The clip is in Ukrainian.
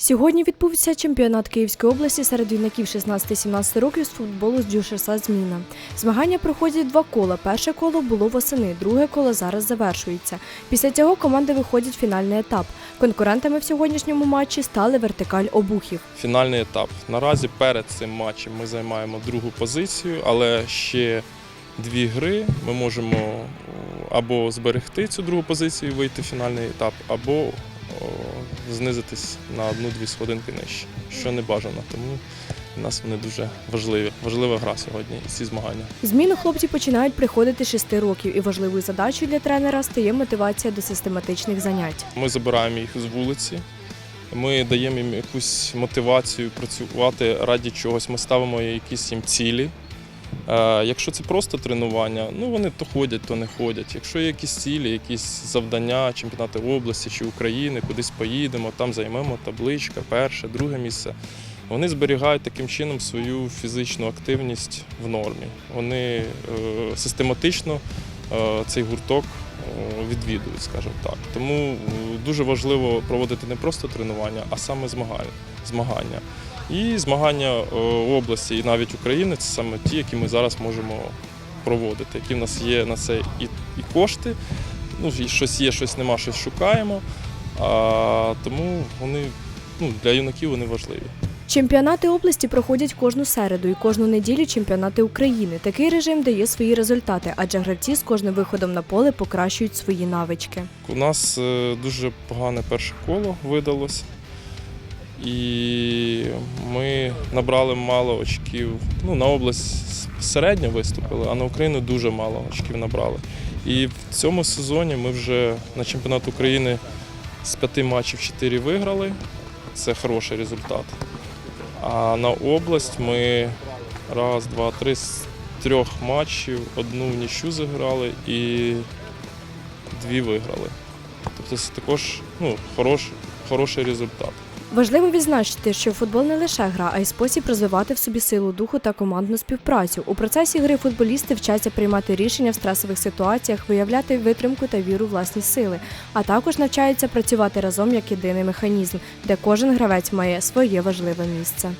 Сьогодні відбувся чемпіонат Київської області серед юнаків 16-17 років з футболу з Дюшерса Зміна. Змагання проходять два кола. Перше коло було восени, друге коло зараз завершується. Після цього команди виходять в фінальний етап. Конкурентами в сьогоднішньому матчі стали вертикаль обухів. фінальний етап. Наразі перед цим матчем ми займаємо другу позицію, але ще дві гри ми можемо або зберегти цю другу позицію і вийти в фінальний етап, або знизитись на одну-дві сходинки нижче, що не бажано. Тому для нас вони дуже важливі. Важлива гра сьогодні і ці змагання. Зміну хлопці починають приходити 6 років, і важливою задачею для тренера стає мотивація до систематичних занять. Ми забираємо їх з вулиці. Ми даємо їм якусь мотивацію працювати раді чогось. Ми ставимо якісь їм цілі. Е, Якщо це просто тренування, ну вони то ходять, то не ходять. Якщо є якісь цілі, якісь завдання, чемпіонати області чи України, кудись поїдемо, там займемо табличка, перше, друге місце. Вони зберігають таким чином свою фізичну активність в нормі. Вони е, систематично е, цей гурток відвідують, скажімо так. Тому дуже важливо проводити не просто тренування, а саме змагання. І змагання е, області і навіть України це саме ті, які ми зараз можемо проводити, які в нас є на це і, і кошти. Ну, і щось є, щось нема, щось шукаємо. А, тому вони ну, для юнаків вони важливі. Чемпіонати області проходять кожну середу і кожну неділю чемпіонати України. Такий режим дає свої результати, адже гравці з кожним виходом на поле покращують свої навички. У нас е, дуже погане перше коло видалось. І набрали мало очків. Ну, на область середньо виступили, а на Україну дуже мало очків набрали. І в цьому сезоні ми вже на чемпіонат України з п'яти матчів чотири виграли. Це хороший результат. А на область ми раз, два, три з трьох матчів одну в нічю зіграли і дві виграли. Тобто це також ну, хорош, хороший результат. Важливо відзначити, що футбол не лише гра, а й спосіб розвивати в собі силу духу та командну співпрацю. У процесі гри футболісти вчаться приймати рішення в стресових ситуаціях, виявляти витримку та віру в власні сили, а також навчаються працювати разом як єдиний механізм, де кожен гравець має своє важливе місце.